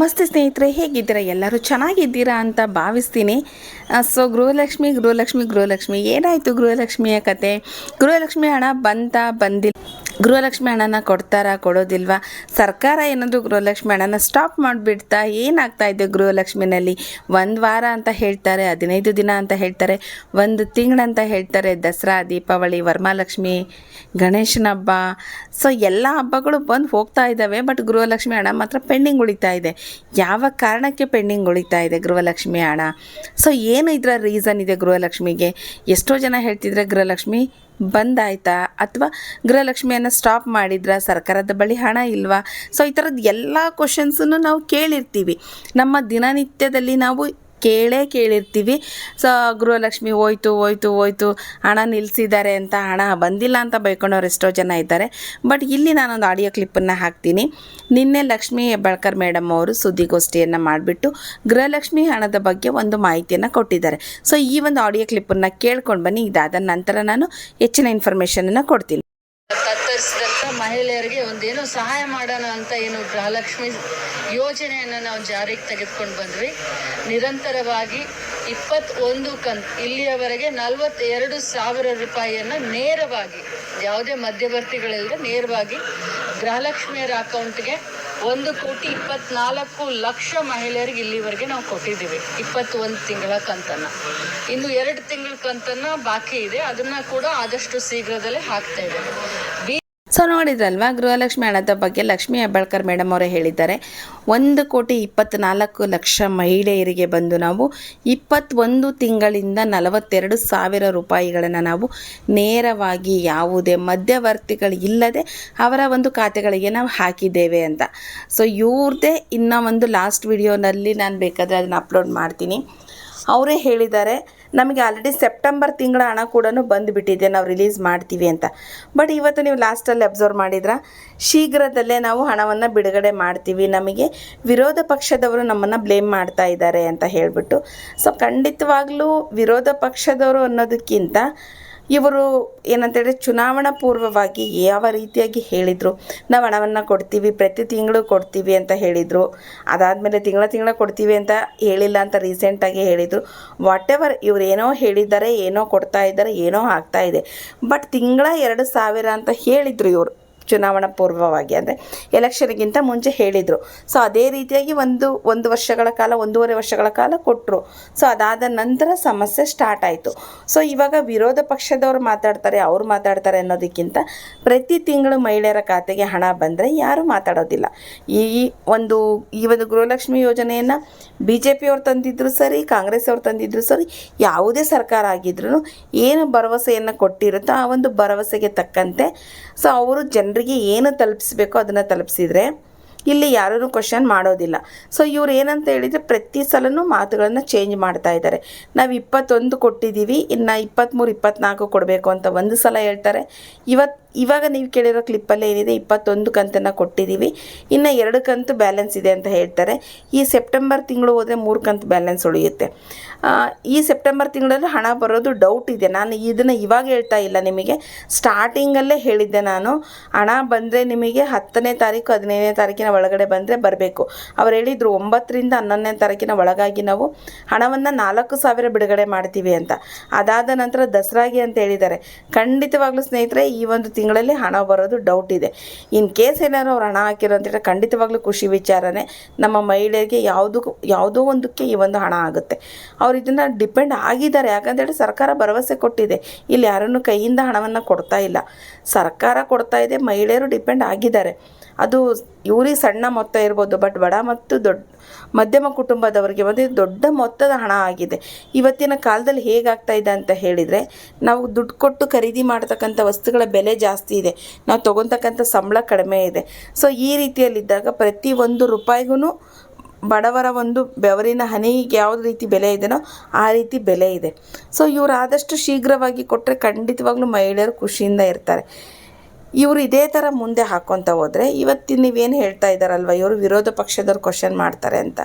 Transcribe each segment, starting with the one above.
ನಮಸ್ತೆ ಸ್ನೇಹಿತರೆ, ಹೇಗಿದ್ದೀರಾ? ಎಲ್ಲರೂ ಚೆನ್ನಾಗಿದ್ದೀರಾ ಅಂತ ಭಾವಿಸ್ತೀನಿ. ಸೊ ಗೃಹಲಕ್ಷ್ಮಿ ಗೃಹಲಕ್ಷ್ಮಿ ಗೃಹಲಕ್ಷ್ಮಿ. ಏನಾಯಿತು ಗೃಹಲಕ್ಷ್ಮಿಯ ಕತೆ? ಗೃಹಲಕ್ಷ್ಮಿ ಹಣ ಬಂತ ಬಂದಿಲ್ಲ. ಗೃಹಲಕ್ಷ್ಮಿ ಹಣನ ಕೊಡ್ತಾರಾ, ಕೊಡೋದಿಲ್ವಾ? ಸರ್ಕಾರ ಏನಾದರೂ ಗೃಹಲಕ್ಷ್ಮಿ ಹಣನ ಸ್ಟಾಪ್ ಮಾಡಿಬಿಡ್ತಾ ಏನಾಗ್ತಾ ಇದೆ ಗೃಹಲಕ್ಷ್ಮಿನಲ್ಲಿ? ಒಂದು ವಾರ ಅಂತ ಹೇಳ್ತಾರೆ, ಹದಿನೈದು ದಿನ ಅಂತ ಹೇಳ್ತಾರೆ, ಒಂದು ತಿಂಗಳಂತ ಹೇಳ್ತಾರೆ ದಸರಾ, ದೀಪಾವಳಿ ವರಮಹಾಲಕ್ಷ್ಮಿ ಗಣೇಶನ ಹಬ್ಬ. ಸೊ ಎಲ್ಲ ಹಬ್ಬಗಳು ಬಂದು ಹೋಗ್ತಾ ಇದ್ದಾವೆ ಬಟ್ ಗೃಹಲಕ್ಷ್ಮಿ ಹಣ ಮಾತ್ರ ಪೆಂಡಿಂಗ್ ಉಳಿತಾ ಇದೆ. ಯಾವ ಕಾರಣಕ್ಕೆ ಪೆಂಡಿಂಗ್ ಉಳಿತಾ ಇದೆ ಗೃಹಲಕ್ಷ್ಮಿ ಹಣ? ಸೊ ಏನು ಇದರ ರೀಸನ್ ಇದೆ ಗೃಹಲಕ್ಷ್ಮಿಗೆ? ಎಷ್ಟೋ ಜನ ಹೇಳ್ತಿದ್ರೆ ಗೃಹಲಕ್ಷ್ಮಿ ಬಂದಾಯ್ತಾ? ಅಥವಾ ಗೃಹಲಕ್ಷ್ಮಿಯನ್ನು ಸ್ಟಾಪ್ ಮಾಡಿದ್ರಾ? ಸರ್ಕಾರದ ಬಳಿ ಹಣ ಇಲ್ವಾ? ಸೊ ಈ ಥರದ್ದು ಎಲ್ಲ ಕ್ವಶನ್ಸನ್ನು ನಾವು ಕೇಳಿರ್ತೀವಿ. ನಮ್ಮ ದಿನನಿತ್ಯದಲ್ಲಿ ನಾವು ಕೇಳೇ ಕೇಳಿರ್ತೀವಿ. ಸೊ ಗೃಹಲಕ್ಷ್ಮಿ ಹೋಯ್ತು ಹೋಯ್ತು ಹೋಯ್ತು. ಹಣ ನಿಲ್ಲಿಸಿದ್ದಾರೆ ಅಂತ ಹಣ ಬಂದಿಲ್ಲ ಅಂತ ಬೈಕೊಂಡವ್ರು ಎಷ್ಟೋ ಜನ ಇದ್ದಾರೆ. ಬಟ್ ಇಲ್ಲಿ ನಾನೊಂದು ಆಡಿಯೋ ಕ್ಲಿಪ್ಪನ್ನು ಹಾಕ್ತೀನಿ. ನಿನ್ನೆ ಲಕ್ಷ್ಮೀ ಬಳ್ಕರ್ ಮೇಡಮ್ ಅವರು ಸುದ್ದಿಗೋಷ್ಠಿಯನ್ನು ಮಾಡಿಬಿಟ್ಟು ಗೃಹಲಕ್ಷ್ಮಿ ಹಣದ ಬಗ್ಗೆ ಒಂದು ಮಾಹಿತಿಯನ್ನು ಕೊಟ್ಟಿದ್ದಾರೆ. ಸೊ ಈ ಒಂದು ಆಡಿಯೋ ಕ್ಲಿಪ್ಪನ್ನು ಕೇಳ್ಕೊಂಡು ಬನ್ನಿ. ಇದಾದ ನಂತರ ನಾನು ಹೆಚ್ಚಿನ ಇನ್ಫಾರ್ಮೇಷನನ್ನು ಕೊಡ್ತೀನಿ. ಮಹಿಳೆಯರಿಗೆ ಒಂದೇನೋ ಸಹಾಯ ಮಾಡೋಣ ಅಂತ ಏನು ಗೃಹಲಕ್ಷ್ಮಿ ಯೋಜನೆಯನ್ನು ನಾವು ಜಾರಿಗೆ ತೆಗೆದುಕೊಂಡು ಬಂದ್ವಿ. ನಿರಂತರವಾಗಿ ಇಪ್ಪತ್ತೊಂದು ಕಂತ್ ಇಲ್ಲಿಯವರೆಗೆ ನಲವತ್ತೆರಡು ಸಾವಿರ ರೂಪಾಯಿಯನ್ನು ನೇರವಾಗಿ, ಯಾವುದೇ ಮಧ್ಯವರ್ತಿಗಳಿಲ್ಲದೆ ನೇರವಾಗಿ ಗೃಹಲಕ್ಷ್ಮಿಯರ ಅಕೌಂಟ್ಗೆ ಒಂದು ಕೋಟಿ ಇಪ್ಪತ್ನಾಲ್ಕು ಲಕ್ಷ ಮಹಿಳೆಯರಿಗೆ ಇಲ್ಲಿವರೆಗೆ ನಾವು ಕೊಟ್ಟಿದ್ದೀವಿ. ಇಪ್ಪತ್ತೊಂದು ತಿಂಗಳ ಕಂತನ್ನು. ಇನ್ನು ಎರಡು ತಿಂಗಳ ಕಂತನ್ನು ಬಾಕಿ ಇದೆ. ಅದನ್ನು ಕೂಡ ಆದಷ್ಟು ಶೀಘ್ರದಲ್ಲೇ ಹಾಕ್ತಾ ಇದ್ದೇವೆ. ಸೊ ನೋಡಿದ್ರಲ್ವಾ, ಗೃಹಲಕ್ಷ್ಮಿ ಹಣದ ಬಗ್ಗೆ ಲಕ್ಷ್ಮಿ ಹೆಬ್ಬಾಳ್ಕರ್ ಮೇಡಮ್ ಅವರೇ ಹೇಳಿದ್ದಾರೆ. ಒಂದು ಕೋಟಿ ಇಪ್ಪತ್ತ್ನಾಲ್ಕು ಲಕ್ಷ ಮಹಿಳೆಯರಿಗೆ ಬಂದು ನಾವು ಇಪ್ಪತ್ತೊಂದು ತಿಂಗಳಿಂದ ನಲವತ್ತೆರಡು ಸಾವಿರ ರೂಪಾಯಿಗಳನ್ನು ನಾವು ನೇರವಾಗಿ ಯಾವುದೇ ಮಧ್ಯವರ್ತಿಗಳು ಇಲ್ಲದೆ ಅವರ ಒಂದು ಖಾತೆಗಳಿಗೆ ನಾವು ಹಾಕಿದ್ದೇವೆ ಅಂತ. ಸೊ ಇವ್ರದ್ದೇ ಇನ್ನೂ ಒಂದು ಲಾಸ್ಟ್ ವಿಡಿಯೋನಲ್ಲಿ ನಾನು ಬೇಕಾದರೆ ಅದನ್ನು ಅಪ್ಲೋಡ್ ಮಾಡ್ತೀನಿ. ಅವರೇ ಹೇಳಿದ್ದಾರೆ ನಮಗೆ ಆಲ್ರೆಡಿ ಸೆಪ್ಟೆಂಬರ್ ತಿಂಗಳ ಹಣ ಕೂಡ ಬಂದುಬಿಟ್ಟಿದೆ ನಾವು ರಿಲೀಸ್ ಮಾಡ್ತೀವಿ ಅಂತ. ಬಟ್ ಇವತ್ತು ನೀವು ಲಾಸ್ಟಲ್ಲಿ ಅಬ್ಸರ್ವ್ ಮಾಡಿದ್ರ? ಶೀಘ್ರದಲ್ಲೇ ನಾವು ಹಣವನ್ನು ಬಿಡುಗಡೆ ಮಾಡ್ತೀವಿ. ನಮಗೆ ವಿರೋಧ ಪಕ್ಷದವರು ನಮ್ಮನ್ನು ಬ್ಲೇಮ್ ಮಾಡ್ತಾ ಇದ್ದಾರೆ ಅಂತ ಹೇಳಿಬಿಟ್ಟು. ಸೊ ಖಂಡಿತವಾಗ್ಲೂ ವಿರೋಧ ಪಕ್ಷದವರು ಅನ್ನೋದಕ್ಕಿಂತ ಇವರು ಏನಂತೇಳಿ ಚುನಾವಣಾ ಪೂರ್ವವಾಗಿ ಯಾವ ರೀತಿಯಾಗಿ ಹೇಳಿದರು, ನಾವು ಹಣವನ್ನು ಕೊಡ್ತೀವಿ, ಪ್ರತಿ ತಿಂಗಳು ಕೊಡ್ತೀವಿ ಅಂತ ಹೇಳಿದರು. ಅದಾದಮೇಲೆ ತಿಂಗಳ ತಿಂಗಳ ಕೊಡ್ತೀವಿ ಅಂತ ಹೇಳಿಲ್ಲ ಅಂತ ರೀಸೆಂಟಾಗಿ ಹೇಳಿದರು. ವಾಟ್ ಎವರ್ ಇವ್ರು ಏನೋ ಹೇಳಿದ್ದಾರೆ, ಏನೋ ಕೊಡ್ತಾ ಇದ್ದಾರೆ, ಏನೋ ಆಗ್ತಾ ಇದೆ. ಬಟ್ ತಿಂಗಳ ಎರಡು ಸಾವಿರ ಅಂತ ಹೇಳಿದರು ಇವರು. ಚುನಾವಣಾ ಪೂರ್ವವಾಗಿ, ಅಂದರೆ ಎಲೆಕ್ಷನ್ಗಿಂತ ಮುಂಚೆ ಹೇಳಿದರು. ಸೊ ಅದೇ ರೀತಿಯಾಗಿ ಒಂದು ಒಂದು ವರ್ಷಗಳ ಕಾಲ, ಒಂದೂವರೆ ವರ್ಷಗಳ ಕಾಲ ಕೊಟ್ಟರು ಸೊ ಅದಾದ ನಂತರ ಸಮಸ್ಯೆ ಸ್ಟಾರ್ಟ್ ಆಯಿತು. ಸೊ ಇವಾಗ ವಿರೋಧ ಪಕ್ಷದವ್ರು ಮಾತಾಡ್ತಾರೆ, ಅವ್ರು ಮಾತಾಡ್ತಾರೆ ಅನ್ನೋದಕ್ಕಿಂತ ಪ್ರತಿ ತಿಂಗಳು ಮಹಿಳೆಯರ ಖಾತೆಗೆ ಹಣ ಬಂದರೆ ಯಾರೂ ಮಾತಾಡೋದಿಲ್ಲ. ಈ ಒಂದು ಈ ಒಂದು ಗೃಹಲಕ್ಷ್ಮಿ ಯೋಜನೆಯನ್ನು ಬಿ ಜೆ ಪಿಯವ್ರು ತಂದಿದ್ರು ಸರಿ, ಕಾಂಗ್ರೆಸ್ ಅವ್ರು ತಂದಿದ್ರು ಸರಿ, ಯಾವುದೇ ಸರ್ಕಾರ ಆಗಿದ್ರು ಏನು ಭರವಸೆಯನ್ನು ಕೊಟ್ಟಿರುತ್ತೋ ಆ ಒಂದು ಭರವಸೆಗೆ ತಕ್ಕಂತೆ. ಸೊ ಅವರು ಜನರಿಗೆ ಏನು ತಲುಪಿಸ್ಬೇಕೋ ಅದನ್ನು ತಲುಪಿಸಿದ್ರೆ ಇಲ್ಲಿ ಯಾರೂ ಕ್ವಶನ್ ಮಾಡೋದಿಲ್ಲ. ಸೊ ಇವ್ರು ಏನಂತ ಹೇಳಿದರೆ ಪ್ರತಿ ಸಲನೂ ಮಾತುಗಳನ್ನು ಚೇಂಜ್ ಮಾಡ್ತಾ ಇದ್ದಾರೆ. ನಾವು ಇಪ್ಪತ್ತೊಂದು ಕೊಟ್ಟಿದ್ದೀವಿ, ಇನ್ನು ಇಪ್ಪತ್ತ್ಮೂರು ಇಪ್ಪತ್ತ್ನಾಲ್ಕು ಕೊಡಬೇಕು ಅಂತ ಒಂದು ಸಲ ಹೇಳ್ತಾರೆ. ಇವತ್ತು ಇವಾಗ ನೀವು ಕೇಳಿರೋ ಕ್ಲಿಪ್ಪಲ್ಲಿ ಏನಿದೆ, ಇಪ್ಪತ್ತೊಂದು ಕಂತನ್ನು ಕೊಟ್ಟಿದ್ದೀವಿ. ಇನ್ನು ಎರಡು ಕಂತು ಬ್ಯಾಲೆನ್ಸ್ ಇದೆ ಅಂತ ಹೇಳ್ತಾರೆ. ಈ ಸೆಪ್ಟೆಂಬರ್ ತಿಂಗಳು ಹೋದರೆ ಮೂರು ಕಂತು ಬ್ಯಾಲೆನ್ಸ್ ಉಳಿಯುತ್ತೆ. ಈ ಸೆಪ್ಟೆಂಬರ್ ತಿಂಗಳಲ್ಲಿ ಹಣ ಬರೋದು ಡೌಟ್ ಇದೆ. ನಾನು ಇದನ್ನು ಇವಾಗ ಹೇಳ್ತಾ ಇಲ್ಲ ನಿಮಗೆ. ಸ್ಟಾರ್ಟಿಂಗಲ್ಲೇ ಹೇಳಿದ್ದೆ ನಾನು. ಹಣ ಬಂದರೆ ನಿಮಗೆ ಹತ್ತನೇ ತಾರೀಕು, ಹದಿನೈದನೇ ತಾರೀಕಿನ ಒಳಗಡೆ ಬಂದರೆ ಬರಬೇಕು. ಅವ್ರು ಹೇಳಿದರು ಒಂಬತ್ತರಿಂದ ಹನ್ನೊಂದನೇ ತಾರೀಕಿನ ಒಳಗಾಗಿ ನಾವು ಹಣವನ್ನು ನಾಲ್ಕು ಸಾವಿರ ಬಿಡುಗಡೆ ಮಾಡ್ತೀವಿ ಅಂತ. ಅದಾದ ನಂತರ ದಸರಾಗೆ ಅಂತ ಹೇಳಿದ್ದಾರೆ. ಖಂಡಿತವಾಗ್ಲೂ ಸ್ನೇಹಿತರೆ, ಈ ಒಂದು ತಿಂಗಳಲ್ಲಿ ಹಣ ಬರೋದು ಡೌಟ್ ಇದೆ. ಇನ್ ಕೇಸ್ ಏನಾದ್ರು ಅವ್ರು ಹಣ ಹಾಕಿರೋ ಅಂತ ಹೇಳಿದ್ರೆ ಖಂಡಿತವಾಗ್ಲೂ ಖುಷಿ ವಿಚಾರನೇ ನಮ್ಮ ಮಹಿಳೆಯರಿಗೆ ಯಾವುದಕ್ಕೂ ಯಾವುದೋ ಒಂದಕ್ಕೆ ಈ ಒಂದು ಹಣ ಆಗುತ್ತೆ. ಅವ್ರು ಇದನ್ನು ಡಿಪೆಂಡ್ ಆಗಿದ್ದಾರೆ. ಯಾಕಂತೇಳಿ ಸರ್ಕಾರ ಭರವಸೆ ಕೊಟ್ಟಿದೆ. ಇಲ್ಲಿ ಯಾರನ್ನು ಕೈಯಿಂದ ಹಣವನ್ನು ಕೊಡ್ತಾ ಇಲ್ಲ. ಸರ್ಕಾರ ಕೊಡ್ತಾ ಇದೆ. ಮಹಿಳೆಯರು ಡಿಪೆಂಡ್ ಆಗಿದ್ದಾರೆ. ಅದು ಇವ್ರಿಗೆ ಸಣ್ಣ ಮೊತ್ತ ಇರ್ಬೋದು. ಬಟ್ ಬಡ ಮತ್ತು ದೊಡ್ಡ ಮಧ್ಯಮ ಕುಟುಂಬದವರಿಗೆ ಒಂದು ದೊಡ್ಡ ಮೊತ್ತದ ಹಣ ಆಗಿದೆ. ಇವತ್ತಿನ ಕಾಲದಲ್ಲಿ ಹೇಗಾಗ್ತಾ ಇದೆ ಅಂತ ಹೇಳಿದರೆ, ನಾವು ದುಡ್ಡು ಕೊಟ್ಟು ಖರೀದಿ ಮಾಡ್ತಕ್ಕಂಥ ವಸ್ತುಗಳ ಬೆಲೆ ಜಾಸ್ತಿ ಇದೆ. ನಾವು ತೊಗೊತಕ್ಕಂಥ ಸಂಬಳ ಕಡಿಮೆ ಇದೆ. ಸೊ, ಈ ರೀತಿಯಲ್ಲಿದ್ದಾಗ ಪ್ರತಿ ಒಂದು ರೂಪಾಯಿಗೂ ಬಡವರ ಒಂದು ಬೆವರಿನ ಹನಿಗೆ ಯಾವ ರೀತಿ ಬೆಲೆ ಇದೆಯೋ ಆ ರೀತಿ ಬೆಲೆ ಇದೆ. ಸೊ, ಇವರು ಆದಷ್ಟು ಶೀಘ್ರವಾಗಿ ಕೊಟ್ಟರೆ ಖಂಡಿತವಾಗ್ಲೂ ಮಹಿಳೆಯರು ಖುಷಿಯಿಂದ ಇರ್ತಾರೆ. ಇವರು ಇದೇ ಥರ ಮುಂದೆ ಹಾಕ್ಕೊತ ಹೋದರೆ ಇವತ್ತಿನ ನೀವೇನು ಹೇಳ್ತಾ ಇದ್ದಾರಲ್ವ ಇವರು ವಿರೋಧ ಪಕ್ಷದವ್ರು ಕ್ವಶನ್ ಮಾಡ್ತಾರೆ ಅಂತ.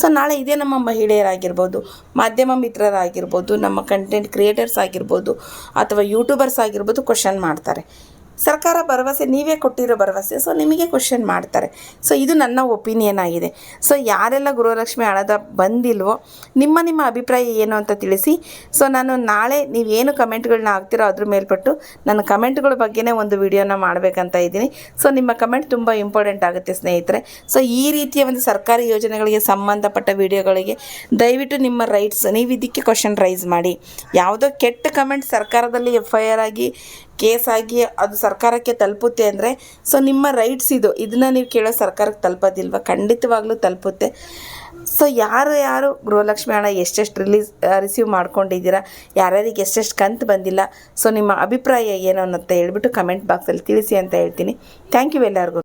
ಸೊ ನಾಳೆ ಇದೇ ನಮ್ಮ ಮಹಿಳೆಯರಾಗಿರ್ಬೋದು, ಮಾಧ್ಯಮ ಮಿತ್ರರಾಗಿರ್ಬೋದು, ನಮ್ಮ ಕಂಟೆಂಟ್ ಕ್ರಿಯೇಟರ್ಸ್ ಆಗಿರ್ಬೋದು, ಅಥವಾ ಯೂಟ್ಯೂಬರ್ಸ್ ಆಗಿರ್ಬೋದು ಕ್ವಶನ್ ಮಾಡ್ತಾರೆ. ಸರ್ಕಾರ ಭರವಸೆ, ನೀವೇ ಕೊಟ್ಟಿರೋ ಭರವಸೆ ಸೊ ನಿಮಗೆ ಕ್ವಶನ್ ಮಾಡ್ತಾರೆ. ಸೊ ಇದು ನನ್ನ ಒಪಿನಿಯನ್ ಆಗಿದೆ. ಸೊ ಯಾರೆಲ್ಲ ಗೃಹಲಕ್ಷ್ಮಿ ಹಣದ ಬಂದಿಲ್ವೋ, ನಿಮ್ಮ ನಿಮ್ಮ ಅಭಿಪ್ರಾಯ ಏನು ಅಂತ ತಿಳಿಸಿ. ಸೊ ನಾನು ನಾಳೆ ನೀವೇನು ಕಮೆಂಟ್ಗಳನ್ನ ಹಾಕ್ತಿರೋ ಅದ್ರ ಮೇಲ್ಪಟ್ಟು ನನ್ನ ಕಮೆಂಟ್ಗಳ ಬಗ್ಗೆನೇ ಒಂದು ವಿಡಿಯೋನ ಮಾಡಬೇಕಂತ ಇದ್ದೀನಿ. ಸೊ ನಿಮ್ಮ ಕಮೆಂಟ್ ತುಂಬ ಇಂಪಾರ್ಟೆಂಟ್ ಆಗುತ್ತೆ ಸ್ನೇಹಿತರೆ. ಸೊ ಈ ರೀತಿಯ ಒಂದು ಸರ್ಕಾರಿ ಯೋಜನೆಗಳಿಗೆ ಸಂಬಂಧಪಟ್ಟ ವಿಡಿಯೋಗಳಿಗೆ ದಯವಿಟ್ಟು ನಿಮ್ಮ ರೈಟ್ಸ್ ನೀವು ಇದಕ್ಕೆ ಕ್ವಶನ್ ರೈಸ್ ಮಾಡಿ. ಯಾವುದೋ ಕೆಟ್ಟ ಕಮೆಂಟ್ ಸರ್ಕಾರದಲ್ಲಿ ಎಫ್ ಐ ಆಗಿ ಕೇಸ್ ಆಗಿ ಅದು ಸರ್ಕಾರಕ್ಕೆ ತಲುಪುತ್ತೆ ಅಂದರೆ ಸೊ ನಿಮ್ಮ ರೈಟ್ಸ್ ಇದು. ಇದನ್ನ ನೀವು ಕೇಳೋ ಸರ್ಕಾರಕ್ಕೆ ತಲುಪೋದಿಲ್ವ? ಖಂಡಿತವಾಗ್ಲೂ ತಲುಪುತ್ತೆ. ಸೊ ಯಾರು ಯಾರು, ಗೃಹಲಕ್ಷ್ಮಿ ಹಣ ಎಷ್ಟೆಷ್ಟು ರಿಲೀಸ್ ರಿಸೀವ್ ಮಾಡ್ಕೊಂಡಿದ್ದೀರಾ? ಯಾರ್ಯಾರಿಗೆ ಎಷ್ಟೆಷ್ಟು ಕಂತು ಬಂದಿಲ್ಲ? ಸೊ ನಿಮ್ಮ ಅಭಿಪ್ರಾಯ ಏನು ಅನ್ನತ್ತೆ ಹೇಳ್ಬಿಟ್ಟು ಕಮೆಂಟ್ ಬಾಕ್ಸಲ್ಲಿ ತಿಳಿಸಿ ಅಂತ ಹೇಳ್ತೀನಿ. ಥ್ಯಾಂಕ್ ಯು ಎಲ್ಲರಿಗೂ.